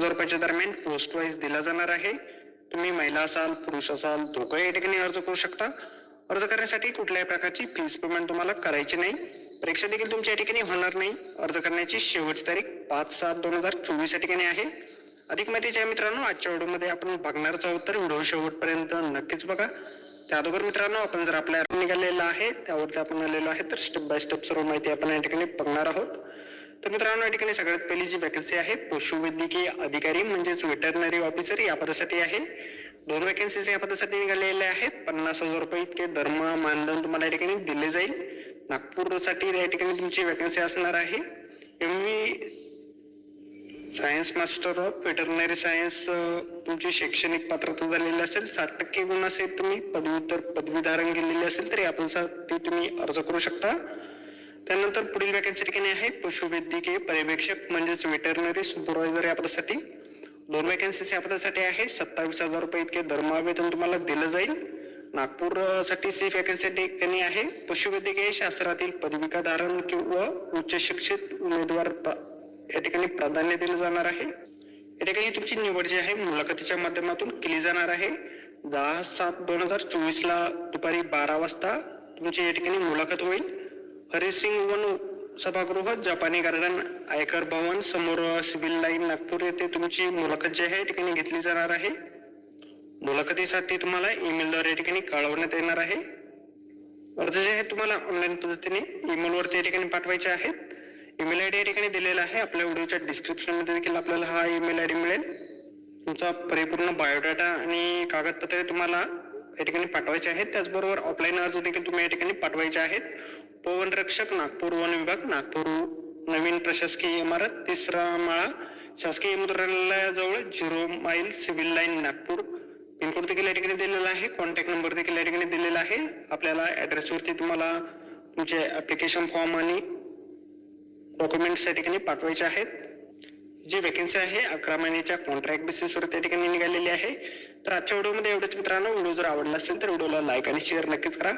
हजार रुपयाच्या दरम्यान पोस्ट वाईज दिला जाणार आहे. तुम्ही महिला असाल पुरुष असाल दोघं या ठिकाणी अर्ज करू शकता. अर्ज करण्यासाठी कुठल्याही प्रकारची फीस पेमेंट तुम्हाला करायची नाही. परीक्षा देखील तुमच्या ठिकाणी होणार नाही. अर्ज करण्याची शेवटची तारीख पाच सात दोन हजार चोवीस या ठिकाणी आहे. अधिक माहितीच्या मित्रांनो आजच्या व्हिडिओमध्ये आपण बघणारच आहोत तर व्हिडिओ शेवटपर्यंत नक्कीच बघा. त्या अगोदर मित्रांनो आपण जर आपल्या निघालेला आहे त्यावरती आपण आलेलो आहे तर स्टेप बाय स्टेप सर्व माहिती आपण या ठिकाणी बघणार आहोत. तर मित्रांनो या ठिकाणी सगळ्यात पहिली जी वॅकन्सी आहे पशुवैद्यकीय अधिकारी म्हणजेच व्हेटरनरी ऑफिसर या पदासाठी आहे. दोन वॅकन्सीज या पदासाठी निघालेल्या आहेत. पन्नास हजार रुपये इतके धर्म मानधन तुम्हाला या ठिकाणी दिले जाईल. नागपूरसाठी या ठिकाणी तुमची वॅकन्सी असणार आहे. M V science master of veterinary science तुमची शैक्षणिक पात्रता झालेली असेल साठ टक्के गुण असेल तुम्ही पदव्युत्तर पदवी धारण केलेली असेल तरी आपल्यासाठी तुम्ही अर्ज करू शकता. त्यानंतर पुढील वॅकन्सी ठिकाणी आहे पशुवैद्यकीय पर्यवेक्षक म्हणजेच वेटरनरी सुपरवायझर या पदासाठी. दोन वॅकन्सीज या पदासाठी आहे सत्तावीस हजार रुपये इतके धर्मावेतन तुम्हाला दिलं जाईल. नागपूरसाठी सी साठी सेफ वॅकन्सी ठिकाणी आहे पशुवैद्यकीय शास्त्रातील पदविका धारण किंवा उच्च शिक्षित उमेदवार या ठिकाणी प्राधान्य दिलं जाणार आहे. या ठिकाणी तुमची निवड जी आहे मुलाखतीच्या माध्यमातून केली जाणार आहे. दहा सात दोन हजार चोवीस ला दुपारी बारा वाजता तुमची या ठिकाणी मुलाखत होईल. हरिसिंग वन सभागृह जपानी गार्डन आयकर भवन समोर सिव्हिल लाईन नागपूर येथे तुमची मुलाखत जी आहे या ठिकाणी घेतली जाणार आहे. मुलाखतीसाठी तुम्हाला ईमेलद्वारे या ठिकाणी कळवण्यात येणार आहे. अर्ज जे आहे तुम्हाला ऑनलाईन पद्धतीने ईमेलवरती या ठिकाणी पाठवायचे आहेत. ईमेल आय डी या ठिकाणी दिलेला आहे. आपल्या व्हिडिओच्या डिस्क्रिप्शनमध्ये देखील आपल्याला हा ईमेल आय डी मिळेल. तुमचा परिपूर्ण बायोडाटा आणि कागदपत्रे तुम्हाला या ठिकाणी पाठवायचे आहेत. त्याचबरोबर ऑफलाईन अर्ज देखील तुम्ही या ठिकाणी पाठवायचे आहेत. पवन रक्षक नागपूर वन विभाग नागपूर नवीन प्रशासकीय इमारत तिसरा माळा शासकीय मंत्रालयाजवळ zero mile civil line Nagpur. Pincode देखील या ठिकाणी दिलेला आहे. कॉन्टॅक्ट नंबर देखील या ठिकाणी दिलेला आहे. आपल्याला ॲड्रेसवरती तुम्हाला तुमचे ॲप्लिकेशन फॉर्म आणि डॉक्युमेंट्स या ठिकाणी पाठवायचे आहेत. जी वेकेन्सी आहे अकरा महिन्याच्या कॉन्ट्रॅक्ट बेसिसवर त्या ठिकाणी निघालेली आहे. तर आजच्या व्हिडिओमध्ये एवढंच मित्रांनो. व्हिडिओ जर आवडला असेल तर व्हिडिओला लाईक आणि शेअर नक्कीच करा.